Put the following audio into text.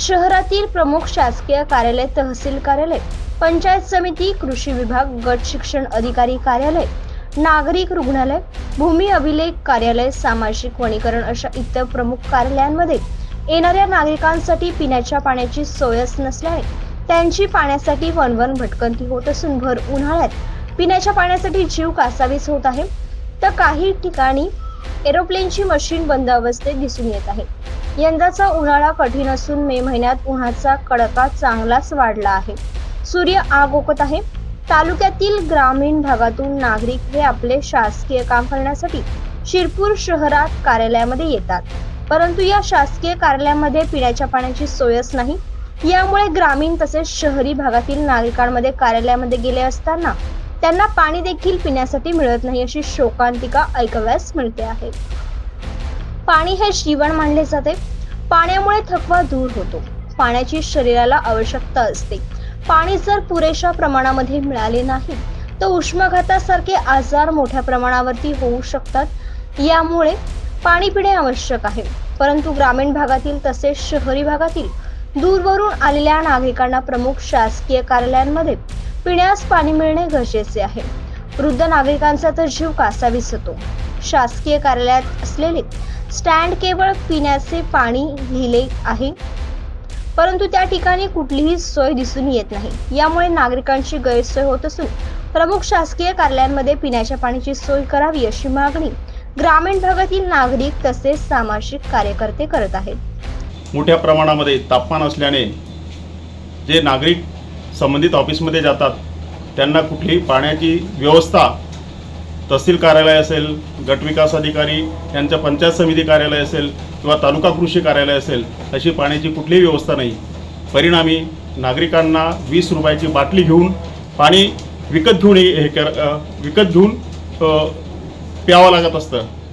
शहरातील प्रमुख शासकीय कार्यालय तहसील कार्यालय पंचायत समिती कृषी विभाग गट शिक्षण अधिकारी कार्यालय नागरिक रुग्णालय भूमी अभिलेख कार्यालय सामाजिक वनीकरण अशा इतर प्रमुख कार्यालयांमध्ये येणाऱ्या नागरिकांसाठी पिण्याच्या पाण्याची सोयच नसल्याने त्यांची पाण्यासाठी वनवन भटकंती होत असून भर उन्हाळ्यात पिण्याच्या पाण्यासाठी जीव कासावीस होत आहे. तर काही ठिकाणी एरोप्लेनची मशीन बंद अवस्थेत दिसून येत आहे. यंदाचा उन्हाळा कठीण असून मे महिन्यात उन्हाचा कडका चांगलाच वाढला आहे. सूर्य आग ओकत आहे. तालुक्यातील ग्रामीण भागातून नागरिक हे आपले शासकीय काम करण्यासाठी शिरपूर शहरात कार्यालयामध्ये येतात. परंतु या शासकीय कार्यालयामध्ये पिण्याच्या पाण्याची सोयच नाही. यामुळे ग्रामीण तसेच शहरी भागातील नागरिकांमध्ये कार्यालयामध्ये गेले असताना त्यांना पाणी देखील पिण्यासाठी मिळत नाही अशी शोकांतिका ऐकाव्यास मिळते आहे. पाणी हे जीवन मानले जाते. पाण्यामुळे थकवा दूर होतो. पाण्याची शरीराला आवश्यकता असते. पाणी जर पुरेशा प्रमाणामध्ये मिळाले नाही तर उष्माघातासारखे आजार मोठ्या प्रमाणावरती होऊ शकतात. यामुळे पाणी पिणे आवश्यक आहे. परंतु ग्रामीण भागातील तसेच शहरी भागातील दूरवरून आलेल्या नागरिकांना प्रमुख शासकीय कार्यालयांमध्ये पिण्यास पाणी मिळणे गरजेचे आहे. वृद्ध नागरिकांचा तर जीव कासावीस होतो. शासकीय कार्यालयात असलेले स्टँड केवळ पिण्याचे पाणी लिहिले आहे. परंतु त्या ठिकाणी कुठलीही सोय दिसून येत नाही. यामुळे नागरिकांची गैरसोय होत असून प्रमुख शासकीय कार्यालयांमध्ये पिण्याच्या पाण्याची सोय करावी अशी मागणी ग्रामीण भागातील नागरिक तसेच सामाजिक कार्यकर्ते करत आहेत. मोठ्या प्रमाणामध्ये तापमान असल्याने जे नागरिक संबंधित ऑफिसमध्ये जातात त्यांना कुठलीही पाण्याची व्यवस्था तहसील कार्यालय असेल गटविकास अधिकारी यांच्या पंचायत समिती कार्यालय असेल किंवा तालुका कृषी कार्यालय असेल अशी पाण्याची कुठलीही व्यवस्था नाही. परिणामी नागरिकांना वीस रुपयाची बाटली घेऊन पाणी विकत घेऊन हे कर विकत घेऊन प्यावं लागत असतं.